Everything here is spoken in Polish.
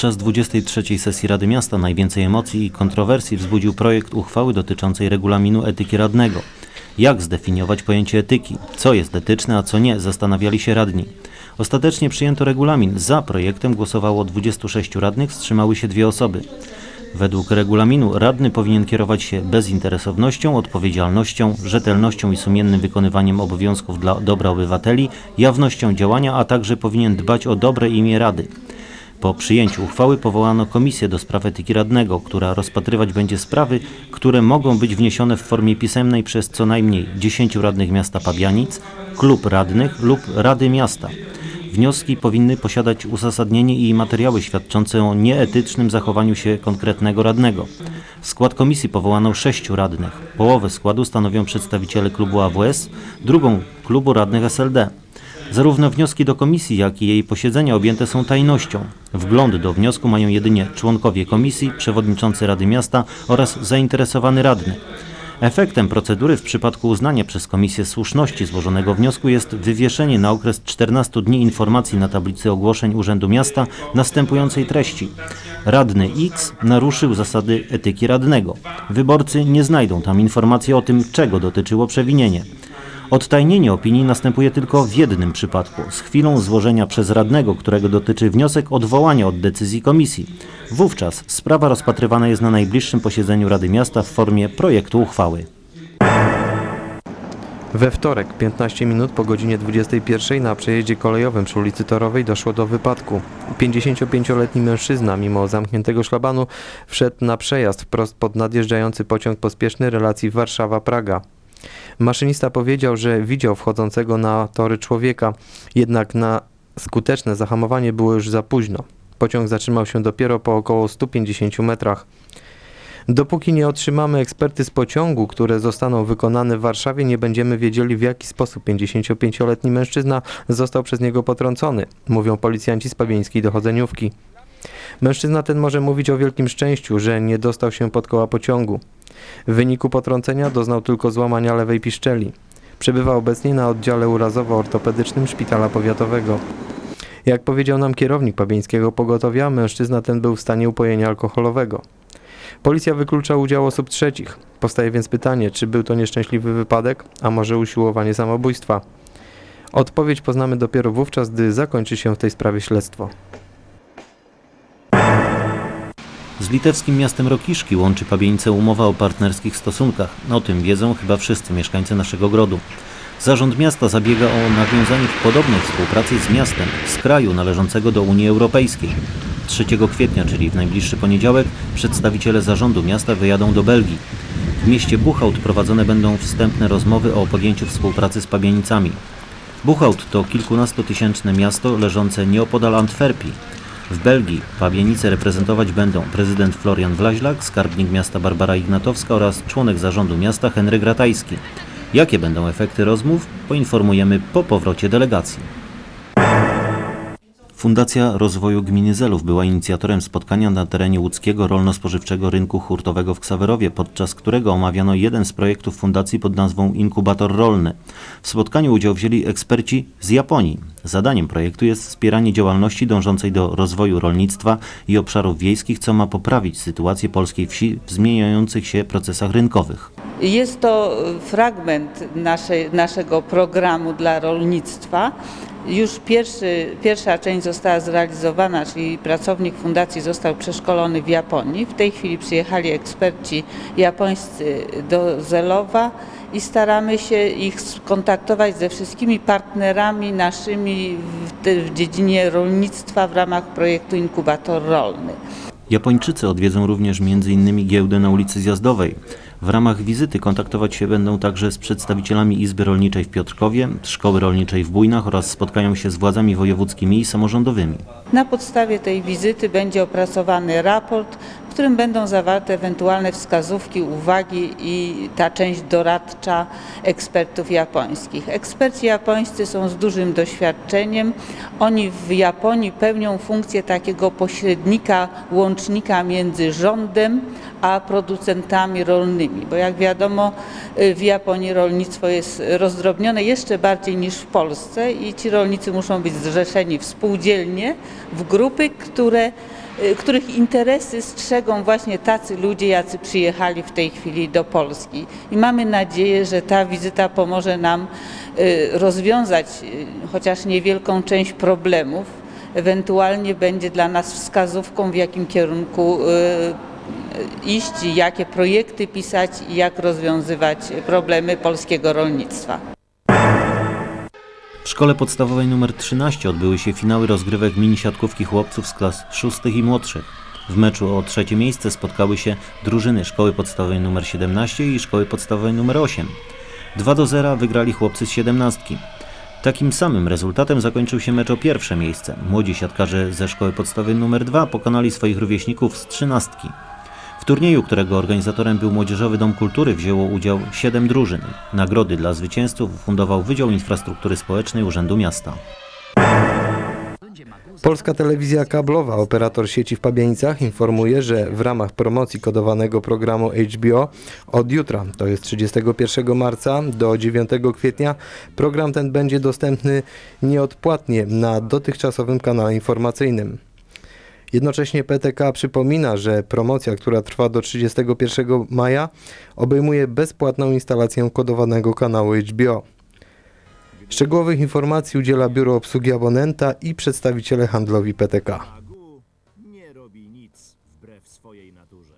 Podczas 23 sesji Rady Miasta najwięcej emocji i kontrowersji wzbudził projekt uchwały dotyczącej regulaminu etyki radnego. Jak zdefiniować pojęcie etyki? Co jest etyczne, a co nie? Zastanawiali się radni. Ostatecznie przyjęto regulamin. Za projektem głosowało 26 radnych, wstrzymały się dwie osoby. Według regulaminu radny powinien kierować się bezinteresownością, odpowiedzialnością, rzetelnością i sumiennym wykonywaniem obowiązków dla dobra obywateli, jawnością działania, a także powinien dbać o dobre imię rady. Po przyjęciu uchwały powołano Komisję do Spraw Etyki Radnego, która rozpatrywać będzie sprawy, które mogą być wniesione w formie pisemnej przez co najmniej 10 radnych miasta Pabianic, klub radnych lub Rady Miasta. Wnioski powinny posiadać uzasadnienie i materiały świadczące o nieetycznym zachowaniu się konkretnego radnego. W skład komisji powołano sześciu radnych. Połowę składu stanowią przedstawiciele klubu AWS, drugą klubu radnych SLD. Zarówno wnioski do komisji, jak i jej posiedzenia objęte są tajnością. Wgląd do wniosku mają jedynie członkowie komisji, przewodniczący Rady Miasta oraz zainteresowany radny. Efektem procedury w przypadku uznania przez Komisję słuszności złożonego wniosku jest wywieszenie na okres 14 dni informacji na tablicy ogłoszeń Urzędu Miasta następującej treści. Radny X naruszył zasady etyki radnego. Wyborcy nie znajdą tam informacji o tym, czego dotyczyło przewinienie. Odtajnienie opinii następuje tylko w jednym przypadku, z chwilą złożenia przez radnego, którego dotyczy wniosek odwołania od decyzji komisji. Wówczas sprawa rozpatrywana jest na najbliższym posiedzeniu Rady Miasta w formie projektu uchwały. We wtorek, 15 minut po godzinie 21 na przejeździe kolejowym przy ulicy Torowej doszło do wypadku. 55-letni mężczyzna, mimo zamkniętego szlabanu, wszedł na przejazd wprost pod nadjeżdżający pociąg pospieszny relacji Warszawa-Praga. Maszynista powiedział, że widział wchodzącego na tory człowieka, jednak na skuteczne zahamowanie było już za późno. Pociąg zatrzymał się dopiero po około 150 metrach. Dopóki nie otrzymamy eksperty z pociągu, które zostaną wykonane w Warszawie, nie będziemy wiedzieli w jaki sposób 55-letni mężczyzna został przez niego potrącony, mówią policjanci z pawieńskiej dochodzeniówki. Mężczyzna ten może mówić o wielkim szczęściu, że nie dostał się pod koła pociągu. W wyniku potrącenia doznał tylko złamania lewej piszczeli. Przebywa obecnie na oddziale urazowo-ortopedycznym szpitala powiatowego. Jak powiedział nam kierownik pawieńskiego pogotowia, mężczyzna ten był w stanie upojenia alkoholowego. Policja wyklucza udział osób trzecich. Powstaje więc pytanie, czy był to nieszczęśliwy wypadek, a może usiłowanie samobójstwa. Odpowiedź poznamy dopiero wówczas, gdy zakończy się w tej sprawie śledztwo. Z litewskim miastem Rokiszki łączy Pabieńce umowa o partnerskich stosunkach. O tym wiedzą chyba wszyscy mieszkańcy naszego grodu. Zarząd miasta zabiega o nawiązanie podobnej współpracy z miastem z kraju należącego do Unii Europejskiej. 3 kwietnia, czyli w najbliższy poniedziałek, przedstawiciele zarządu miasta wyjadą do Belgii. W mieście Buchałt prowadzone będą wstępne rozmowy o podjęciu współpracy z Pabienicami. Buchałt to kilkunastotysięczne miasto leżące nieopodal Antwerpii. W Belgii Pabienice reprezentować będą prezydent Florian Wlaźlak, skarbnik miasta Barbara Ignatowska oraz członek zarządu miasta Henryk Ratajski. Jakie będą efekty rozmów, poinformujemy po powrocie delegacji. Fundacja Rozwoju Gminy Zelów była inicjatorem spotkania na terenie łódzkiego rolno-spożywczego rynku hurtowego w Ksawerowie, podczas którego omawiano jeden z projektów fundacji pod nazwą Inkubator Rolny. W spotkaniu udział wzięli eksperci z Japonii. Zadaniem projektu jest wspieranie działalności dążącej do rozwoju rolnictwa i obszarów wiejskich, co ma poprawić sytuację polskiej wsi w zmieniających się procesach rynkowych. Jest to fragment naszego programu dla rolnictwa. Już pierwszy, pierwsza część została zrealizowana, czyli pracownik fundacji został przeszkolony w Japonii. W tej chwili przyjechali eksperci japońscy do Zelowa i staramy się ich skontaktować ze wszystkimi partnerami naszymi w, w dziedzinie rolnictwa w ramach projektu Inkubator Rolny. Japończycy odwiedzą również m.in. giełdę na ulicy Zjazdowej. W ramach wizyty kontaktować się będą także z przedstawicielami Izby Rolniczej w Piotrkowie, Szkoły Rolniczej w Bójnach oraz spotkają się z władzami wojewódzkimi i samorządowymi. Na podstawie tej wizyty będzie opracowany raport, którym będą zawarte ewentualne wskazówki, uwagi i ta część doradcza ekspertów japońskich. Eksperci japońscy są z dużym doświadczeniem. Oni w Japonii pełnią funkcję takiego pośrednika, łącznika między rządem a producentami rolnymi, bo jak wiadomo y, w Japonii rolnictwo jest rozdrobnione jeszcze bardziej niż w Polsce i ci rolnicy muszą być zrzeszeni w spółdzielnie, w grupy, które których interesy strzegą właśnie tacy ludzie, jacy przyjechali w tej chwili do Polski. I mamy nadzieję, że ta wizyta pomoże nam y, rozwiązać y, chociaż niewielką część problemów. Ewentualnie będzie dla nas wskazówką, w jakim kierunku y, y, iść, jakie projekty pisać i jak rozwiązywać problemy polskiego rolnictwa. W szkole podstawowej nr 13 odbyły się finały rozgrywek mini siatkówki chłopców z klas szóstych i młodszych. W meczu o trzecie miejsce spotkały się drużyny szkoły podstawowej nr 17 i szkoły podstawowej nr 8. 2 do 0 wygrali chłopcy z 17. Takim samym rezultatem zakończył się mecz o pierwsze miejsce. Młodzi siatkarze ze szkoły podstawowej nr 2 pokonali swoich rówieśników z 13. W turnieju, którego organizatorem był Młodzieżowy Dom Kultury, wzięło udział 7 drużyn. Nagrody dla zwycięzców fundował Wydział Infrastruktury Społecznej Urzędu Miasta. Polska Telewizja Kablowa, operator sieci w Pabianicach, informuje, że w ramach promocji kodowanego programu HBO od jutra, to jest 31 marca do 9 kwietnia, program ten będzie dostępny nieodpłatnie na dotychczasowym kanale informacyjnym. Jednocześnie PTK przypomina, że promocja, która trwa do 31 maja, obejmuje bezpłatną instalację kodowanego kanału HBO. Szczegółowych informacji udziela Biuro Obsługi Abonenta i przedstawiciele handlowi PTK. Nie robi nic wbrew swojej naturze.